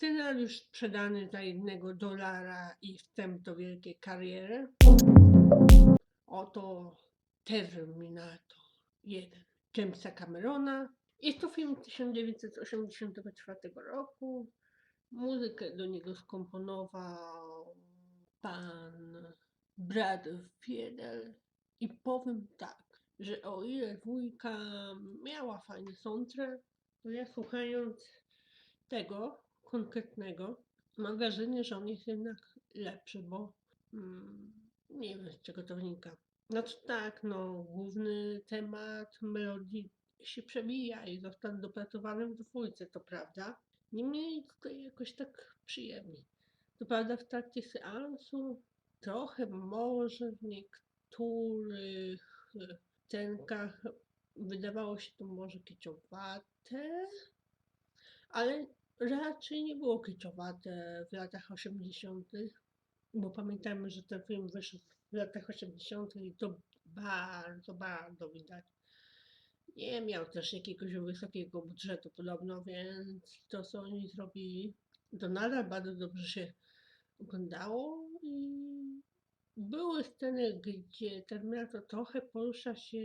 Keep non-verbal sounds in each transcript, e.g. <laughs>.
Scenariusz sprzedany za jednego dolara i wstęp do wielkiej kariery. Oto Terminator 1 Jamesa Camerona. Jest to film 1984 roku. Muzykę do niego skomponował pan Brad Fiedel. I powiem tak, że o ile dwójka miała fajny soundtrack, to ja słuchając tego konkretnego mam wrażenie, że on jest jednak lepszy, bo mm, nie wiem z czego to wynika. Znaczy tak, no główny temat melodii się przebija i został dopracowany w dwójce, to prawda. Niemniej tutaj jakoś tak przyjemnie. To prawda w trakcie seansu trochę może w niektórych scenkach wydawało się to może kiczowate, ale raczej nie było kiczowate w latach 80., bo pamiętajmy, że ten film wyszedł w latach 80. i to bardzo, bardzo widać. Nie miał też jakiegoś wysokiego budżetu podobno, więc to co oni zrobili, to nadal bardzo dobrze się oglądało i były sceny, gdzie Terminator trochę porusza się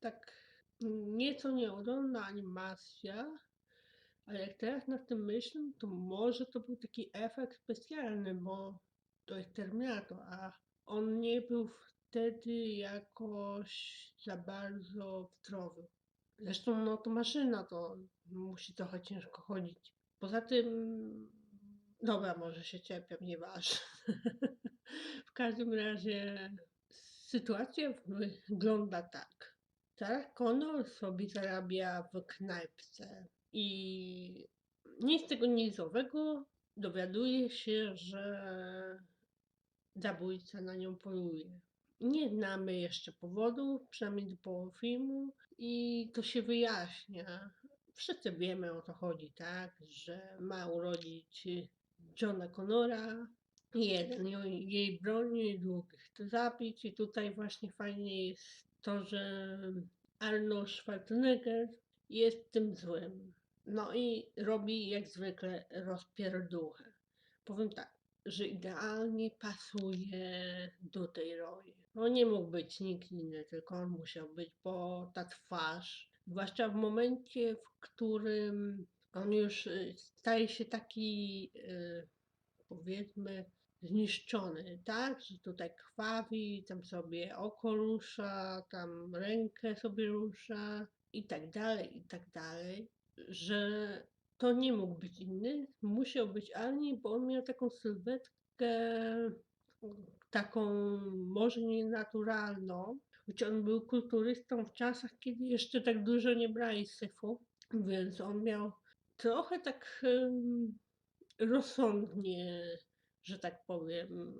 tak nieco nieudolna animacja, ale jak teraz nad tym myślę, to może to był taki efekt specjalny, bo to jest Terminator, a on nie był wtedy jakoś za bardzo zdrowy. Zresztą no to maszyna, to musi trochę ciężko chodzić. Poza tym, dobra, może się czepiam, nieważne. <laughs> w każdym razie sytuacja wygląda tak. Sarah Connor sobie zarabia w knajpce i nic tego nizowego dowiaduje się, że zabójca na nią poluje. Nie znamy jeszcze powodu, przynajmniej do połowy filmu i to się wyjaśnia. Wszyscy wiemy o co chodzi, tak? Że ma urodzić Johna Connora, jeden jej broni, drugi chce zabić i tutaj właśnie fajnie jest to, że Arnold Schwarzenegger jest tym złym. No i robi jak zwykle rozpierduchę. Powiem tak, że idealnie pasuje do tej roli. No nie mógł być nikt inny, tylko on musiał być, bo ta twarz, zwłaszcza w momencie, w którym on już y, staje się taki, y, powiedzmy, zniszczony, tak? Że tutaj krwawi, tam sobie oko rusza, tam rękę sobie rusza i tak dalej, i tak dalej, że to nie mógł być inny, musiał być Arnie, bo on miał taką sylwetkę taką może nienaturalną, choć on był kulturystą w czasach, kiedy jeszcze tak dużo nie brali syfu, więc on miał trochę tak rozsądnie, że tak powiem,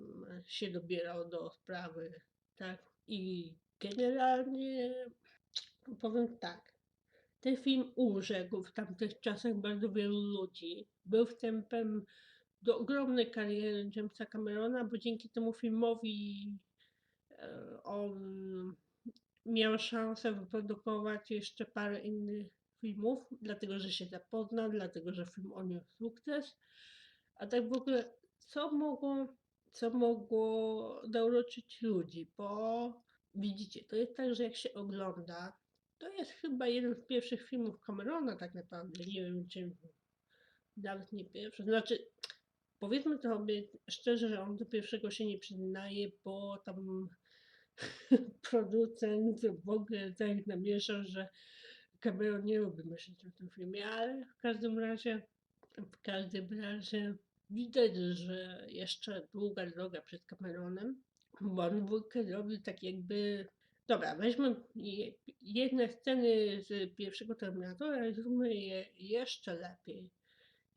się dobierał do sprawy, tak? I generalnie powiem tak, ten film urzekł w tamtych czasach bardzo wielu ludzi. Był wstępem do ogromnej kariery Jamesa Camerona, bo dzięki temu filmowi e, on miał szansę wyprodukować jeszcze parę innych filmów, dlatego że się zapoznał, dlatego że film odniósł sukces. A tak w ogóle, co mogło, co mogło zauroczyć ludzi? Bo widzicie, to jest tak, że jak się ogląda, to jest chyba jeden z pierwszych filmów Camerona tak naprawdę. Nie wiem, czy nawet nie pierwszy. Znaczy, powiedzmy sobie szczerze, że on do pierwszego się nie przyznaje, bo tam <laughs> producent w ogóle tak namieszał, że Cameron nie lubi myśleć o tym filmie, ale w każdym razie, w każdym razie widać, że jeszcze długa droga przed Cameronem, bo on dwójkę robił tak jakby Dobra, weźmy je- jedne sceny z pierwszego Terminatora i zróbmy je jeszcze lepiej,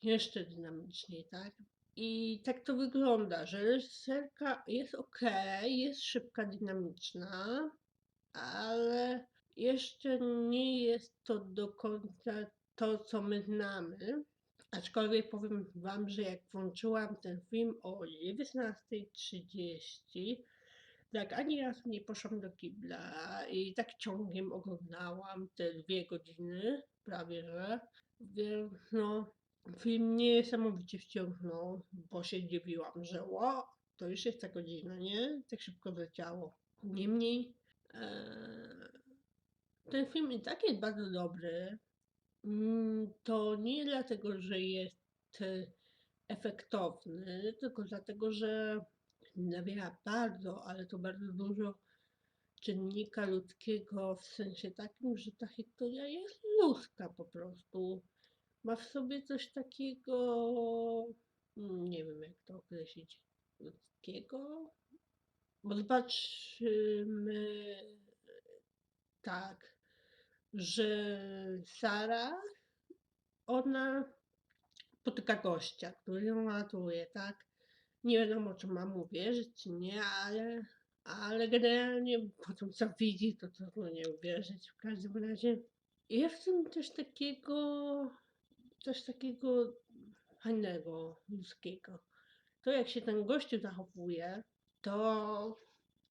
jeszcze dynamiczniej, tak? I tak to wygląda, że reżyserka jest ok, jest szybka, dynamiczna, ale jeszcze nie jest to do końca to, co my znamy. Aczkolwiek powiem Wam, że jak włączyłam ten film o 19.30, tak, ani razu nie poszłam do kibla i tak ciągiem oglądałam te dwie godziny, prawie że. Więc no, Film niesamowicie wciągnął, bo się dziwiłam, że ło, to już jest ta godzina, nie? Tak szybko leciało. Niemniej e, ten film i tak jest bardzo dobry. Mm, To nie dlatego, że jest e, efektowny, tylko dlatego, że nawiera bardzo, ale to bardzo dużo czynnika ludzkiego w sensie takim, że ta historia jest ludzka po prostu. Ma w sobie coś takiego, mm, nie wiem jak to określić, ludzkiego. Bo zobaczmy tak, że Sara, ona spotyka gościa, który ją ratuje, tak? Nie wiadomo, czy mam mu wierzyć, czy nie, ale, ale generalnie po tym, co widzi, to trudno nie uwierzyć. W każdym razie jest w tym coś takiego, coś takiego fajnego, ludzkiego. To, jak się ten gościu zachowuje, to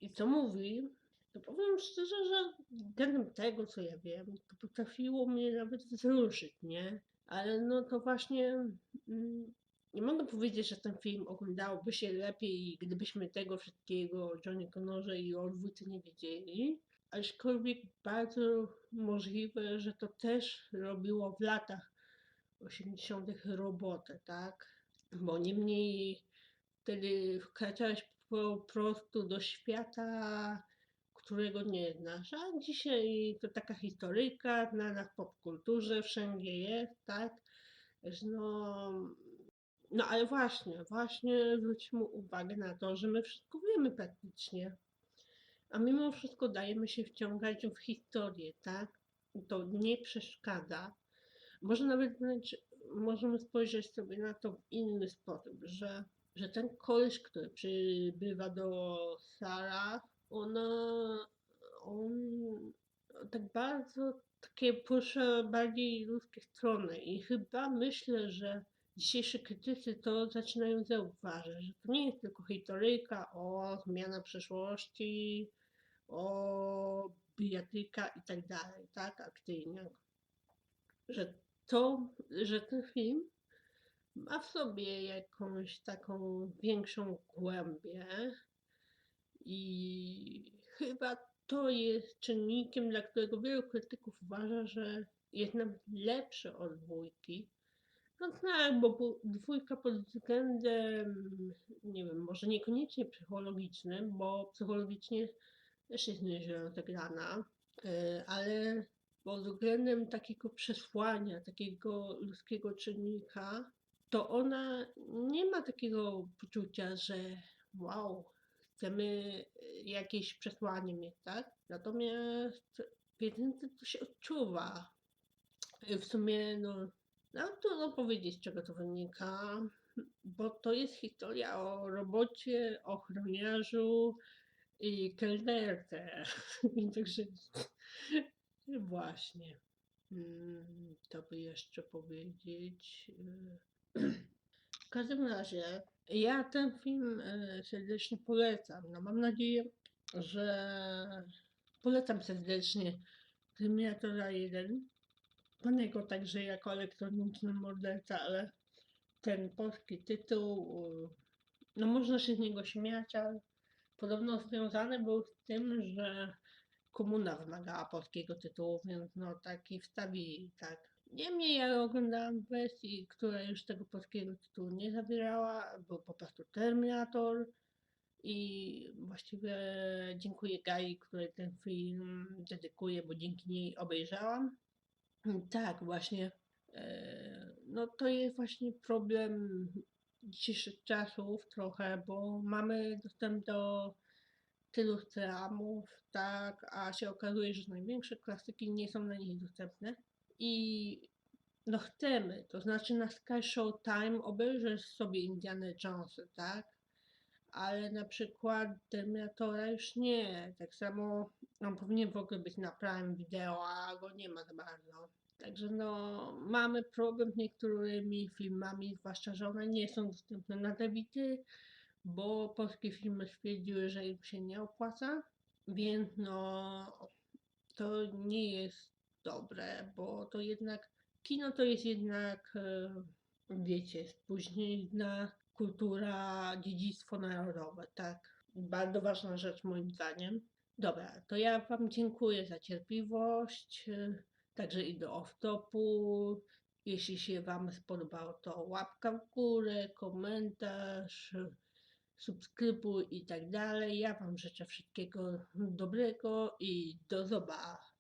i co mówi, to powiem szczerze, że względem tego, co ja wiem, to potrafiło mnie nawet wzruszyć, nie? Ale no to właśnie mm, nie mogę powiedzieć, że ten film oglądałoby się lepiej, gdybyśmy tego wszystkiego o Johnny Connorze i o dwójce nie wiedzieli. Aczkolwiek bardzo możliwe, że to też robiło w latach 80. robotę, tak? Bo niemniej wtedy wkraczałeś po prostu do świata, którego nie znasz. A dzisiaj to taka historyjka, znana w popkulturze, wszędzie jest, tak? No, no ale właśnie, właśnie zwróćmy uwagę na to, że my wszystko wiemy praktycznie. A mimo wszystko dajemy się wciągać w historię, tak? To nie przeszkadza. Może nawet możemy spojrzeć sobie na to w inny sposób, że, że ten koleś, który przybywa do Sara, ona, on tak bardzo takie porusza bardziej ludzkie strony i chyba myślę, że dzisiejsi krytycy to zaczynają zauważyć, że to nie jest tylko historyjka o zmiana przeszłości, o bijatyka i tak dalej, tak, akcyjniak. Że to, że ten film ma w sobie jakąś taką większą głębię i chyba to jest czynnikiem, dla którego wielu krytyków uważa, że jest nawet lepszy od dwójki. No tak, bo dwójka pod względem, nie wiem, może niekoniecznie psychologicznym, bo psychologicznie też jest nieźle e, ale pod względem takiego przesłania, takiego ludzkiego czynnika, to ona nie ma takiego poczucia, że wow, chcemy jakieś przesłanie mieć, tak? Natomiast jedynce to się odczuwa. W sumie, no, no trudno powiedzieć, czego to wynika, bo to jest historia o robocie, ochroniarzu i kelnerce. <laughs> Także właśnie. Mm, To by jeszcze powiedzieć. W każdym razie, ja ten film e, serdecznie polecam. No mam nadzieję, że polecam serdecznie Terminatora 1. Panego także jako elektroniczny morderca, ale ten polski tytuł, y, no można się z niego śmiać, ale podobno związany był z tym, że komuna wymagała polskiego tytułu, więc no taki wstawili, tak. Niemniej ja oglądałam wersję, która już tego polskiego tytułu nie zawierała, był po prostu Terminator i właściwie dziękuję Gai, której ten film dedykuję, bo dzięki niej obejrzałam. Tak, właśnie. e, No to jest właśnie problem dzisiejszych czasów trochę, bo mamy dostęp do tylu stramów, tak, a się okazuje, że największe klasyki nie są na nich dostępne. I no chcemy, to znaczy na Sky Showtime obejrzysz sobie Indiana Jonesy, tak? Ale na przykład Terminatora już nie. Tak samo on powinien w ogóle być na Prime Video, a go nie ma za bardzo. Także no, mamy problem z niektórymi filmami, zwłaszcza, że one nie są dostępne na DVD, bo polskie filmy stwierdziły, że im się nie opłaca, więc no, to nie jest dobre, bo to jednak, kino to jest jednak e, wiecie, spóźnilna kultura, dziedzictwo narodowe, tak? Bardzo ważna rzecz moim zdaniem. Dobra, to ja Wam dziękuję za cierpliwość, y, także i do off-topu. Jeśli się Wam spodobało, to łapka w górę, komentarz, y, subskrybuj i tak dalej. Ja Wam życzę wszystkiego dobrego i do zobaczenia.